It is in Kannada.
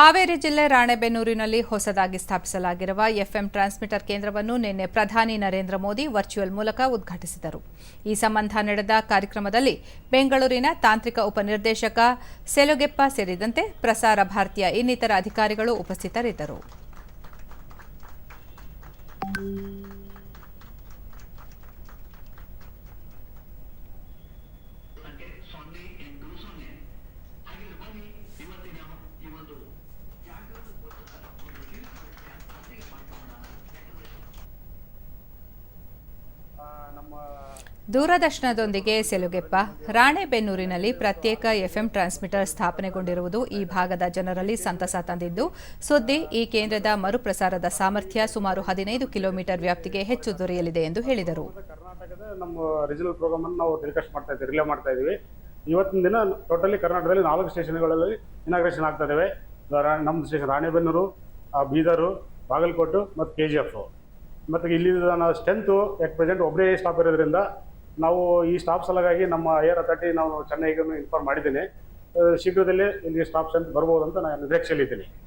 ಹಾವೇರಿ ಜಿಲ್ಲೆ ರಾಣೆಬೆನ್ನೂರಿನಲ್ಲಿ ಹೊಸದಾಗಿ ಸ್ಥಾಪಿಸಲಾಗಿರುವ ಎಫ್ಎಂ ಟ್ರಾನ್ಸ್ಮಿಟರ್ ಕೇಂದ್ರವನ್ನು ನಿನ್ನೆ ಪ್ರಧಾನಿ ನರೇಂದ್ರ ಮೋದಿ ವರ್ಚುವಲ್ ಮೂಲಕ ಉದ್ಘಾಟಿಸಿದರು. ಈ ಸಂಬಂಧ ನಡೆದ ಕಾರ್ಯಕ್ರಮದಲ್ಲಿ ಬೆಂಗಳೂರಿನ ತಾಂತ್ರಿಕ ಉಪನಿರ್ದೇಶಕ ಸೆಲುಗೆಪ್ಪ ಸೇರಿದಂತೆ ಪ್ರಸಾರ ಭಾರತೀಯ ಇನ್ನಿತರ ಅಧಿಕಾರಿಗಳು ಉಪಸ್ಥಿತರಿದ್ದರು. ಇವತ್ತಿನ ಈ ಒಂದು ದೂರದರ್ಶನದೊಂದಿಗೆ ಸೆಲುಗೆಪ್ಪ. ರಾಣೆಬೆನ್ನೂರಿನಲ್ಲಿ ಪ್ರತ್ಯೇಕ ಎಫ್ಎಂ ಟ್ರಾನ್ಸ್ಮಿಟರ್ ಸ್ಥಾಪನೆಗೊಂಡಿರುವುದು ಈ ಭಾಗದ ಜನರಲ್ಲಿ ಸಂತಸ ತಂದಿದ್ದು, ಸುದ್ದಿ ಈ ಕೇಂದ್ರದ ಮರುಪ್ರಸಾರದ ಸಾಮರ್ಥ್ಯ ಸುಮಾರು ಹದಿನೈದು ಕಿಲೋಮೀಟರ್ ವ್ಯಾಪ್ತಿಗೆ ಹೆಚ್ಚು ದೊರೆಯಲಿದೆ ಎಂದು ಹೇಳಿದರು. ನಮ್ಮ ರೀಜನಲ್ ಪ್ರೋಗ್ರಾಮ್ ಅನ್ನು ನಾವು ಟೆಲಿಕಾಸ್ಟ್ ಮಾಡ್ತಾ ಇದ್ದೀವಿ ರಿಲೇ ಮಾಡ್ತಾ ಇದ್ದೀವಿ. ಇವತ್ತಿನ ದಿನ ಟೋಟಲಿ ಕರ್ನಾಟಕದಲ್ಲಿ ನಾಲ್ಕು ಸ್ಟೇಷನ್ಗಳಲ್ಲಿ ಇನಾಗ್ರೇಷನ್ ಆಗ್ತಾ ಇದ್ದಾವೆ ನಮ್ಮ ಸ್ಟೇಷನ್ ರಾಣೆಬೆನ್ನೂರು ಬೀದರು, ಬಾಗಲಕೋಟು ಮತ್ತು ಕೆ ಜಿ ಎಫ್ ಮತ್ತು ಇಲ್ಲಿ ನಾವು ಸ್ಟ್ರೆಂತು ಎಟ್ ಪ್ರೆಸೆಂಟ್ ಒಬ್ಬರೇ ಸ್ಟಾಪ್ ಇರೋದ್ರಿಂದ ನಾವು ಈ ಸ್ಟಾಪ್ ಸಲುವಾಗಿ ನಮ್ಮ ಏರ್ ಅಥಾರಿಟಿ ನಾವು ಚೆನ್ನೈಗೂ ಇನ್ಫಾರ್ಮ್ ಮಾಡಿದ್ದೀನಿ. ಶೀಘ್ರದಲ್ಲೇ ಇಲ್ಲಿ ಸ್ಟಾಪ್ ಸ್ಟ್ರೆಂತ್ ಬರ್ಬೋದು ಅಂತ ನಾನು ನಿರೀಕ್ಷೆಯಲ್ಲಿದ್ದೀನಿ.